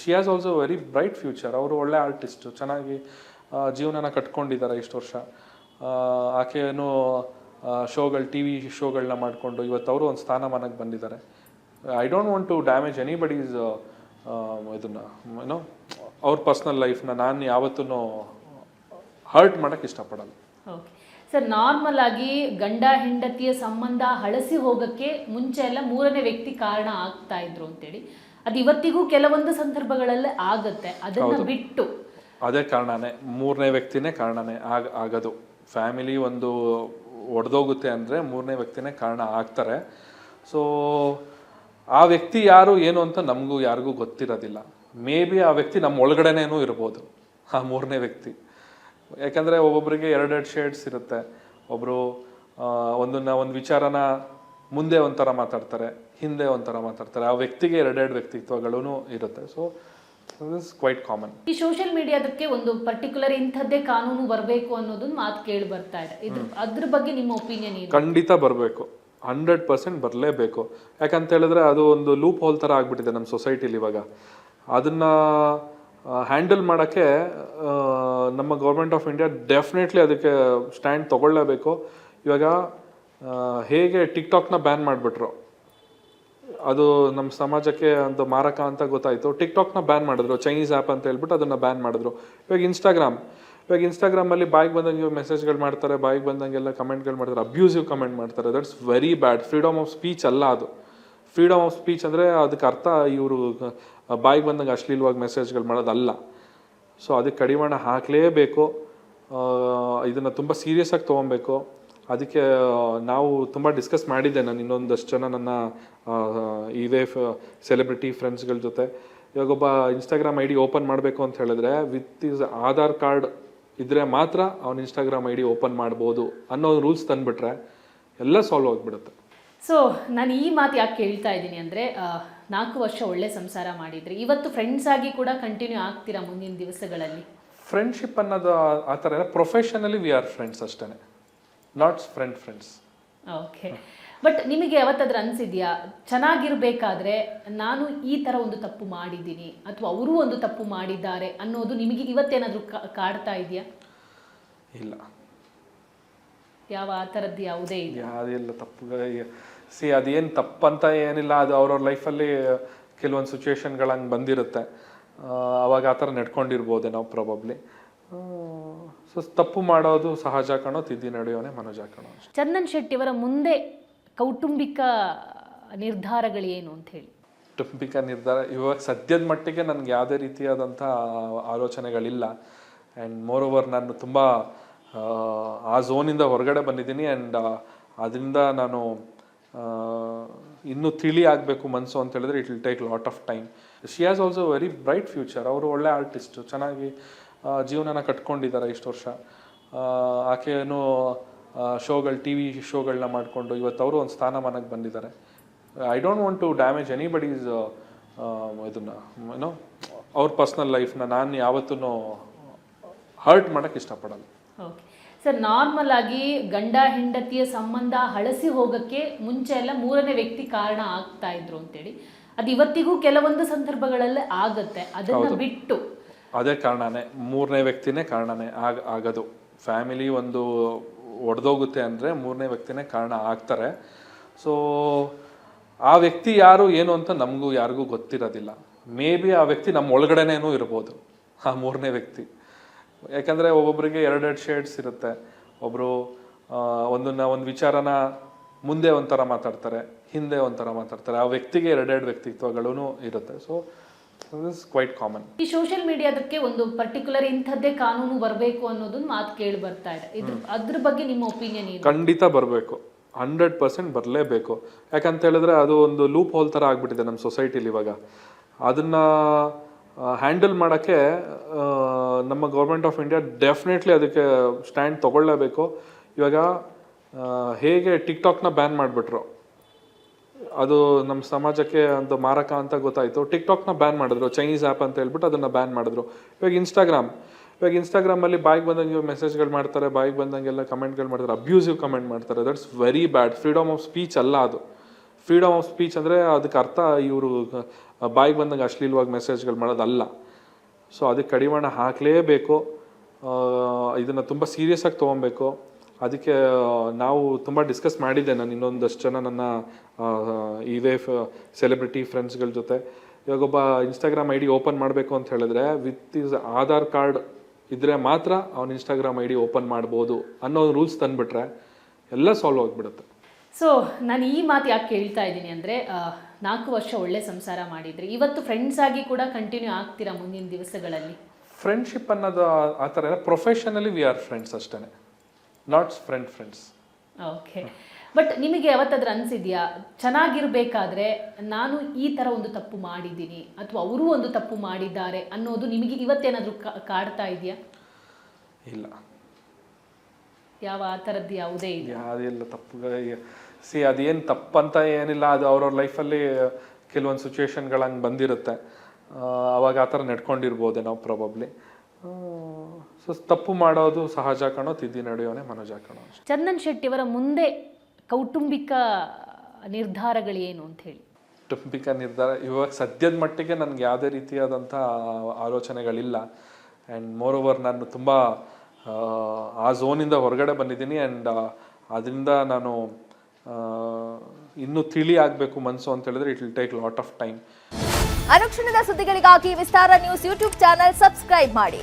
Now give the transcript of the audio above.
She has also very bright future ಅವರು ಒಳ್ಳೆ artist ಚೆನ್ನಾಗಿ ಜೀವನನ ಕಟ್ಕೊಂಡಿದ್ದಾರೆ ಇಷ್ಟು ವರ್ಷ. ಆಕೆಯನ್ನು ಶೋಗಳು ಟಿ ವಿ ಶೋಗಳನ್ನ ಮಾಡಿಕೊಂಡು ಇವತ್ತು ಅವರು ಒಂದು ಸ್ಥಾನಮಾನಕ್ಕೆ ಬಂದಿದ್ದಾರೆ. I don't want to damage anybody's ಇದನ್ನು ಏನೋ ಅವ್ರ ಪರ್ಸ್ನಲ್ ಲೈಫ್ನ ನಾನು ಯಾವತ್ತೂ ಹರ್ಟ್ ಮಾಡೋಕ್ಕೆ ಇಷ್ಟಪಡಲ್ಲ. ಸರ್ ನಾರ್ಮಲ್ ಆಗಿ ಗಂಡ, ಹೆಂಡತಿಯ ಸಂಬಂಧ ಹಳಸಿ ಹೋಗಕ್ಕೆ ಮುಂಚೆ ಎಲ್ಲ ಮೂರನೇ ವ್ಯಕ್ತಿ ಕಾರಣ ಆಗ್ತಾ ಇದ್ರು ಅಂತೇಳಿ. ಅದು ಇವತ್ತಿಗೂ ಕೆಲವೊಂದು ಸಂದರ್ಭಗಳಲ್ಲಿ ಆಗುತ್ತೆ. ಅದನ್ನ ಬಿಟ್ಟು. ಅದೇ ಕಾರಣನೇ ಮೂರನೇ ವ್ಯಕ್ತಿನೇ ಕಾರಣನೇ ಆಗ ಆಗೋದು. ಫ್ಯಾಮಿಲಿ ಒಂದು ಒಡೆದೋಗುತ್ತೆ ಅಂದರೆ ಮೂರನೇ ವ್ಯಕ್ತಿನೇ ಕಾರಣ ಆಗ್ತಾರೆ. ಸೊ ಆ ವ್ಯಕ್ತಿ ಯಾರು ಏನು ಅಂತ ನಮಗೂ ಯಾರಿಗೂ ಗೊತ್ತಿರೋದಿಲ್ಲ. ಮೇ ಬಿ ಆ ವ್ಯಕ್ತಿ ನಮ್ಮ ಒಳಗಡೆನೇನೂ ಇರ್ಬೋದು ಆ ಮೂರನೇ ವ್ಯಕ್ತಿ. ಯಾಕಂದರೆ ಒಬ್ಬೊಬ್ಬರಿಗೆ ಎರಡೆರಡು ಶೇಡ್ಸ್ ಇರುತ್ತೆ. ಒಬ್ಬರು ಒಂದನ್ನ ಒಂದು ವಿಚಾರನ ಮುಂದೆ ಒಂಥರ ಮಾತಾಡ್ತಾರೆ. ಹಿಂದೆ ಒಂಥರ ಮಾತಾಡ್ತಾರೆ. ಆ ವ್ಯಕ್ತಿಗೆ ಎರಡೆರಡು ವ್ಯಕ್ತಿತ್ವಗಳೂ ಇರುತ್ತೆ. ಸೊ ಇಸ್ ಕ್ವೈಟ್ ಕಾಮನ್ ಈ ಸೋಷಿಯಲ್ ಮೀಡಿಯಾದಕ್ಕೆ ಒಂದು ಪರ್ಟಿಕ್ಯುಲರ್ ಇಂಥದ್ದೇ ಕಾನೂನು ಬರಬೇಕು ಅನ್ನೋದನ್ನ ಮಾತು ಕೇಳಿ ಬರ್ತಾ ಇದೆ. ಇದ್ರ ಅದ್ರ ಬಗ್ಗೆ ನಿಮ್ಮ ಒಪಿನಿಯನ್ ಏನು? ಖಂಡಿತ ಬರಬೇಕು. ಹಂಡ್ರೆಡ್ ಪರ್ಸೆಂಟ್ ಬರಲೇಬೇಕು. ಯಾಕಂತ ಹೇಳಿದ್ರೆ ಅದು ಒಂದು ಲೂಪ್ ಹೋಲ್ ಥರ ಆಗಿಬಿಟ್ಟಿದೆ ನಮ್ಮ ಸೊಸೈಟಿಲಿ ಇವಾಗ. ಅದನ್ನು ಹ್ಯಾಂಡಲ್ ಮಾಡೋಕ್ಕೆ ನಮ್ಮ ಗೌರ್ಮೆಂಟ್ ಆಫ್ ಇಂಡಿಯಾ ಡೆಫಿನೆಟ್ಲಿ ಅದಕ್ಕೆ ಸ್ಟ್ಯಾಂಡ್ ತೊಗೊಳ್ಳೇಬೇಕು. ಇವಾಗ ಹೇಗೆ ಟಿಕ್ಟಾಕ್ನ ಬ್ಯಾನ್ ಮಾಡಿಬಿಟ್ರು. ಅದು ನಮ್ಮ ಸಮಾಜಕ್ಕೆ ಒಂದು ಮಾರಕ ಅಂತ ಗೊತ್ತಾಯಿತು. ಟಿಕ್ಟಾಕ್ನ ಬ್ಯಾನ್ ಮಾಡಿದ್ರು ಚೈನೀಸ್ ಆ್ಯಪ್ ಅಂತ ಹೇಳ್ಬಿಟ್ಟು ಅದನ್ನು ಬ್ಯಾನ್ ಮಾಡಿದ್ರು. ಇವಾಗ ಇನ್ಸ್ಟಾಗ್ರಾಮ್ ಇವಾಗ ಇನ್ಸ್ಟಾಗ್ರಾಮಲ್ಲಿ ಬಾಯಿಗೆ ಬಂದಂಗೆ ಮೆಸೇಜ್ಗಳು ಮಾಡ್ತಾರೆ, ಬಾಯಿಗೆ ಬಂದಂಗೆಲ್ಲ ಕಮೆಂಟ್ಗಳು ಮಾಡ್ತಾರೆ ಅಬ್ಯೂಸಿವ್ ಕಮೆಂಟ್ ಮಾಡ್ತಾರೆ. That's very bad freedom of speech ಅಲ್ಲ ಅದು. ಫ್ರೀಡಮ್ ಆಫ್ ಸ್ಪೀಚ್ ಅಂದರೆ ಅದಕ್ಕೆ ಅರ್ಥ ಇವರು, ಬಾಯಿಗೆ ಬಂದಂಗೆ ಅಶ್ಲೀಲವಾಗಿ ಮೆಸೇಜ್ಗಳು ಮಾಡೋದಲ್ಲ. ಸೊ ಅದಕ್ಕೆ ಕಡಿವಾಣ ಹಾಕಲೇಬೇಕು. ಇದನ್ನು ತುಂಬ ಸೀರಿಯಸ್ ಆಗಿ ತೊಗೊಬೇಕು. ಅದಕ್ಕೆ ನಾವು ತುಂಬ ಡಿಸ್ಕಸ್ ಮಾಡಿದ್ದೆ ನಾನು ಇನ್ನೊಂದಷ್ಟು ಜನ ನನ್ನ ಇವೇ ಸೆಲೆಬ್ರಿಟಿ ಫ್ರೆಂಡ್ಸ್ಗಳ ಜೊತೆ. ಇವಾಗ ಒಬ್ಬ ಇನ್ಸ್ಟಾಗ್ರಾಮ್ ಐ ಡಿ ಓಪನ್ ಮಾಡಬೇಕು ಅಂತ ಹೇಳಿದ್ರೆ ವಿತ್ ಇಸ್ ಆಧಾರ್ ಕಾರ್ಡ್ ಇದ್ದರೆ ಮಾತ್ರ ಅವ್ನು ಇನ್ಸ್ಟಾಗ್ರಾಮ್ ಐ ಡಿ ಓಪನ್ ಮಾಡ್ಬೋದು ಅನ್ನೋ ರೂಲ್ಸ್ ತಂದುಬಿಟ್ರೆ ಎಲ್ಲ ಸಾಲ್ವ್ ಆಗಿಬಿಡುತ್ತೆ. ಸೊ ನಾನು ಈ ಮಾತು ಯಾಕೆ ಕೇಳ್ತಾ ಇದ್ದೀನಿ ಅಂದರೆ ನಾಲ್ಕು ವರ್ಷ ಒಳ್ಳೆ ಸಂಸಾರ ಮಾಡಿದ್ರಿ ಇವತ್ತು ಫ್ರೆಂಡ್ಸ್ ಆಗಿ ಕೂಡ ಕಂಟಿನ್ಯೂ ಆಗ್ತೀರಾ ಮುಂದಿನ ದಿವಸಗಳಲ್ಲಿ? ಫ್ರೆಂಡ್ಶಿಪ್ ಅನ್ನೋದು ಆ- ಆ ಥರ ಎಲ್ಲ ಪ್ರೊಫೆಷನಲಿ ವಿ ಆರ್ ಫ್ರೆಂಡ್ಸ್ ಅಷ್ಟೇ not friend friends okay but ನಿಮಗೆ ಯಾವತ್ತಾದ್ರೂ ಅನಿಸಿದ್ಯಾ? ಚೆನ್ನಾಗಿರ್ಬೇಕಾದ್ರೆ ನಾನು ಈ ಥರ ಒಂದು ತಪ್ಪು ಮಾಡಿದ್ದೀನಿ ಅಥವಾ ಅವರು ಒಂದು ತಪ್ಪು ಮಾಡಿದ್ದಾರೆ ಅನ್ನೋದು ನಿಮಗೆ ಇವತ್ತೇನಾದರೂ ಕಾಡ್ತಾ ಇದೆಯಾ? ಇಲ್ಲ. ಯಾವ ಆ ಥರದ್ದು ಯಾವುದೇ ಇಲ್ಲ. ಯಾವುದಿಲ್ಲ ತಪ್ಪು ಸಿ ಅದೇನು ತಪ್ಪಂತ ಏನಿಲ್ಲ. ಅದು ಅವ್ರವ್ರ ಲೈಫಲ್ಲಿ ಕೆಲವೊಂದು ಸಿಚುವೇಶನ್ಗಳು ಹಂಗೆ ಬಂದಿರುತ್ತೆ. ಅವಾಗ ಆ ಥರ ನಡ್ಕೊಂಡಿರ್ಬೋದೇ ನಾವು ಪ್ರಾಬಬ್ಲಿ ಸೊ ತಪ್ಪು ಮಾಡೋದು ಸಹಜ ಕಣೋ ತಿದ್ದಿ ನಡೆಯೋನೆ ಮನೋಜ ಕಣೋ ಚಂದನ್ ಶೆಟ್ಟಿ ಅವರ ಮುಂದೆ ಕೌಟುಂಬಿಕ ನಿರ್ಧಾರಗಳು ಏನು ಅಂತ ಹೇಳಿ? ಕೌಟುಂಬಿಕ ನಿರ್ಧಾರ ಇವಾಗ ಸದ್ಯದ ಮಟ್ಟಿಗೆ ನನಗೆ ಯಾವುದೇ ರೀತಿಯಾದಂಥ ಆಲೋಚನೆಗಳಿಲ್ಲ. ಆ್ಯಂಡ್ ಮೋರ್ ಓವರ್ ನಾನು ತುಂಬ ಆ ಝೋನಿಂದ ಹೊರಗಡೆ ಬಂದಿದ್ದೀನಿ. ಆ್ಯಂಡ್ ಅದರಿಂದ ನಾನು ಇನ್ನೂ ತಿಳಿ ಆಗಬೇಕು ಮನಸ್ಸು ಅಂತ ಹೇಳಿದ್ರೆ it will take lot of time she has also very bright future ಅವರು ಒಳ್ಳೆ ಆರ್ಟಿಸ್ಟು ಚೆನ್ನಾಗಿ ಜೀವನನ ಕಟ್ಕೊಂಡಿದ್ದಾರೆ ಇಷ್ಟು ವರ್ಷ. ಆಕೆಯನ್ನು ಶೋಗಳು ಟಿ ವಿ ಶೋಗಳನ್ನ ಮಾಡಿಕೊಂಡು ಇವತ್ತು ಅವರು ಒಂದು ಸ್ಥಾನಮಾನಕ್ಕೆ ಬಂದಿದ್ದಾರೆ. I don't want to damage anybody's ಇದನ್ನು ಏನೋ ಅವ್ರ ಪರ್ಸ್ನಲ್ ಲೈಫ್ನ ನಾನು ಯಾವತ್ತೂ ಹರ್ಟ್ ಮಾಡೋಕ್ಕೆ ಇಷ್ಟಪಡಲ್ಲ. ಓಕೆ ಸರ್ ನಾರ್ಮಲ್ ಆಗಿ ಗಂಡ ಹೆಂಡತಿಯ ಸಂಬಂಧ ಹಳಸಿ ಹೋಗಕ್ಕೆ ಮುಂಚೆ ಎಲ್ಲ ಮೂರನೇ ವ್ಯಕ್ತಿ ಕಾರಣ ಆಗ್ತಾ ಇದ್ರು ಅಂತೇಳಿ. ಅದು ಇವತ್ತಿಗೂ ಕೆಲವೊಂದು ಸಂದರ್ಭಗಳಲ್ಲಿ ಆಗತ್ತೆ. ಅದನ್ನು ಬಿಟ್ಟು ಅದೇ ಕಾರಣನೇ, ಮೂರನೇ ವ್ಯಕ್ತಿನೇ ಕಾರಣನೇ ಆಗ, ಆಗೋದು. ಫ್ಯಾಮಿಲಿ ಒಂದು ಒಡೆದೋಗುತ್ತೆ ಅಂದರೆ ಮೂರನೇ ವ್ಯಕ್ತಿನೇ ಕಾರಣ ಆಗ್ತಾರೆ. ಸೊ ಆ ವ್ಯಕ್ತಿ ಯಾರು, ಏನು ಅಂತ ನಮಗೂ ಯಾರಿಗೂ ಗೊತ್ತಿರೋದಿಲ್ಲ. ಮೇ ಬಿ ಆ ವ್ಯಕ್ತಿ ನಮ್ಮ ಒಳಗಡೆನೇನೂ ಇರ್ಬೋದು, ಆ ಮೂರನೇ ವ್ಯಕ್ತಿ. ಯಾಕಂದರೆ ಒಬ್ಬೊಬ್ಬರಿಗೆ ಎರಡೆರಡು ಶೇಡ್ಸ್ ಇರುತ್ತೆ. ಒಬ್ಬರು ಒಂದನ್ನ, ಒಂದು ವಿಚಾರನ ಮುಂದೆ ಒಂಥರ ಮಾತಾಡ್ತಾರೆ, ಹಿಂದೆ ಒಂಥರ ಮಾತಾಡ್ತಾರೆ. ಆ ವ್ಯಕ್ತಿಗೆ ಎರಡೆರಡು ವ್ಯಕ್ತಿತ್ವಗಳೂ ಇರುತ್ತೆ. ಸೊ ಇಸ್ ಕ್ವೈಟ್ ಕಾಮನ್ ಈ ಸೋಷಿಯಲ್ ಮೀಡಿಯಾದಕ್ಕೆ ಒಂದು ಪರ್ಟಿಕ್ಯುಲರ್ ಇಂಥದ್ದೇ ಕಾನೂನು ಬರಬೇಕು ಅನ್ನೋದನ್ನ ಮಾತು ಕೇಳಿ ಬರ್ತಾ ಇದೆ. ಇದ್ರ ಅದ್ರ ಬಗ್ಗೆ ನಿಮ್ಮ ಒಪಿನಿಯನ್ ಏನು? ಖಂಡಿತ ಬರಬೇಕು. ಹಂಡ್ರೆಡ್ ಪರ್ಸೆಂಟ್ ಬರಲೇಬೇಕು. ಯಾಕಂತ ಹೇಳಿದ್ರೆ ಅದು ಒಂದು ಲೂಪ್ ಹೋಲ್ ಥರ ಆಗ್ಬಿಟ್ಟಿದೆ ನಮ್ಮ ಸೊಸೈಟಿಲಿ ಇವಾಗ. ಅದನ್ನ ಹ್ಯಾಂಡಲ್ ಮಾಡೋಕ್ಕೆ ನಮ್ಮ ಗೌರ್ಮೆಂಟ್ ಆಫ್ ಇಂಡಿಯಾ ಡೆಫಿನೆಟ್ಲಿ ಅದಕ್ಕೆ ಸ್ಟ್ಯಾಂಡ್ ತಗೊಳ್ಳೇಬೇಕು. ಇವಾಗ ಹೇಗೆ ಟಿಕ್ಟಾಕ್ನ ಬ್ಯಾನ್ ಮಾಡಿಬಿಟ್ರು. ಅದು ನಮ್ಮ ಸಮಾಜಕ್ಕೆ ಒಂದು ಮಾರಕ ಅಂತ ಗೊತ್ತಾಯಿತು. ಟಿಕ್ಟಾಕ್ನ ಬ್ಯಾನ್ ಮಾಡಿದ್ರು ಚೈನೀಸ್ ಆ್ಯಪ್ ಅಂತ ಹೇಳ್ಬಿಟ್ಟು ಅದನ್ನು ಬ್ಯಾನ್ ಮಾಡಿದ್ರು. ಇವಾಗ ಇನ್ಸ್ಟಾಗ್ರಾಮ್ ಇವಾಗ ಇನ್ಸ್ಟಾಗ್ರಾಮಲ್ಲಿ ಬಾಯಿಗೆ ಬಂದಂಗೆ ಮೆಸೇಜ್ಗಳು ಮಾಡ್ತಾರೆ, ಬಾಯಿಗೆ ಬಂದಂಗೆಲ್ಲ ಕಮೆಂಟ್ಗಳು ಮಾಡ್ತಾರೆ ಅಬ್ಯೂಸಿವ್ ಕಮೆಂಟ್ ಮಾಡ್ತಾರೆ. That's very bad freedom of speech ಅಲ್ಲ ಅದು. ಫ್ರೀಡಮ್ ಆಫ್ ಸ್ಪೀಚ್ ಅಂದರೆ ಅದಕ್ಕೆ ಅರ್ಥ ಇವರು ಬಾಯಿಗೆ ಬಂದಂಗೆ ಅಶ್ಲೀಲವಾಗಿ ಮೆಸೇಜ್ಗಳು ಮಾಡೋದಲ್ಲ. ಸೊ ಅದಕ್ಕೆ ಕಡಿವಾಣ ಹಾಕಲೇಬೇಕು. ಇದನ್ನು ತುಂಬ ಸೀರಿಯಸ್ ಆಗಿ ತೊಗೊಬೇಕು. ಅದಕ್ಕೆ ನಾವು ತುಂಬ ಡಿಸ್ಕಸ್ ಮಾಡಿದ್ದೆ ನಾನು ಇನ್ನೊಂದಷ್ಟು ಜನ ನನ್ನ ಇದೇ ಸೆಲೆಬ್ರಿಟಿ ಫ್ರೆಂಡ್ಸ್ಗಳ ಜೊತೆ. ಇವಾಗ ಒಬ್ಬ ಇನ್ಸ್ಟಾಗ್ರಾಮ್ ಐ ಡಿ ಓಪನ್ ಮಾಡಬೇಕು ಅಂತ ಹೇಳಿದ್ರೆ ವಿತ್ ಇಸ್ ಆಧಾರ್ ಕಾರ್ಡ್ ಇದ್ದರೆ ಮಾತ್ರ ಅವ್ನು ಇನ್ಸ್ಟಾಗ್ರಾಮ್ ಐ ಡಿ ಓಪನ್ ಮಾಡ್ಬೋದು ಅನ್ನೋ ರೂಲ್ಸ್ ತಂದುಬಿಟ್ರೆ ಎಲ್ಲ ಸಾಲ್ವ್ ಆಗಿಬಿಡುತ್ತೆ. ಸೊ ನಾನು ಈ ಮಾತು ಯಾಕೆ ಕೇಳ್ತಾ ಇದ್ದೀನಿ ಅಂದರೆ ನಾಲ್ಕು ವರ್ಷ ಒಳ್ಳೆ ಸಂಸಾರ ಮಾಡಿದ್ರಿ ಇವತ್ತು ಫ್ರೆಂಡ್ಸ್ ಆಗಿ ಕೂಡ ಕಂಟಿನ್ಯೂ ಆಗ್ತೀರಾ ಮುಂದಿನ ದಿವಸಗಳಲ್ಲಿ? ಫ್ರೆಂಡ್ಶಿಪ್ ಅನ್ನೋದು ಆ- ಥರ ಪ್ರೊಫೆಷನಲಿ ವಿ ಆರ್ ಫ್ರೆಂಡ್ಸ್ ಅಷ್ಟೇ not friend friends okay but ನಿಮಗೆ ಯಾವತ್ತಾದ್ರೂ ಅನಿಸಿದ್ಯಾ? ಚೆನ್ನಾಗಿರಬೇಕಾದ್ರೆ ನಾನು ಈ ಥರ ಒಂದು ತಪ್ಪು ಮಾಡಿದ್ದೀನಿ ಅಥವಾ ಅವರು ಒಂದು ತಪ್ಪು ಮಾಡಿದ್ದಾರೆ ಅನ್ನೋದು ನಿಮಗೆ ಇವತ್ತೇನಾದರೂ ಕಾಡ್ತಾ ಇದೆಯಾ? ಇಲ್ಲ. ಯಾವ ಆ ಥರದ್ದು ಯಾವುದೇ ಇಲ್ಲ. ಯಾವುದಿಲ್ಲ ತಪ್ಪು. ಸಿ ಅದೇನು ತಪ್ಪಂತ ಏನಿಲ್ಲ. ಅದು ಅವ್ರವ್ರ ಲೈಫಲ್ಲಿ ಕೆಲವೊಂದು ಸಿಚುವೇಶನ್ಗಳು ಹಂಗೆ ಬಂದಿರುತ್ತೆ. ಅವಾಗ ಆ ಥರ ನಡ್ಕೊಂಡಿರ್ಬೋದೇನೋ ನಾವು ಪ್ರಾಬಬ್ಲಿ ಸೊ ತಪ್ಪು ಮಾಡೋದು ಸಹಜ ಕಣೋ ತಿದ್ದಿ ನಡೆಯೋನೆ ಮನೋಜ ಕಣೋ ಚಂದನ್ ಶೆಟ್ಟಿ ಅವರ ಮುಂದೆ ಕೌಟುಂಬಿಕ ನಿರ್ಧಾರಗಳೇನು ಅಂತ ಹೇಳಿ? ಕೌಟುಂಬಿಕ ನಿರ್ಧಾರ ಇವಾಗ ಸದ್ಯದ ಮಟ್ಟಿಗೆ ನನಗೆ ಯಾವುದೇ ರೀತಿಯಾದಂಥ ಆಲೋಚನೆಗಳಿಲ್ಲ. ಆ್ಯಂಡ್ ಮೋರ್ ಓವರ್ ನಾನು ತುಂಬ ಆ ಝೋನಿಂದ ಹೊರಗಡೆ ಬಂದಿದ್ದೀನಿ ಆ್ಯಂಡ್ ಅದರಿಂದ ನಾನು ಇನ್ನೂ ತಿಳಿ ಆಗಬೇಕು ಮನಸ್ಸು ಅಂತ ಹೇಳಿದ್ರೆ it will take lot of time ಅನುಕ್ಷಣದ ಸುದ್ದಿಗಳಿಗಾಗಿ Vistara news YouTube channel subscribe ಮಾಡಿ.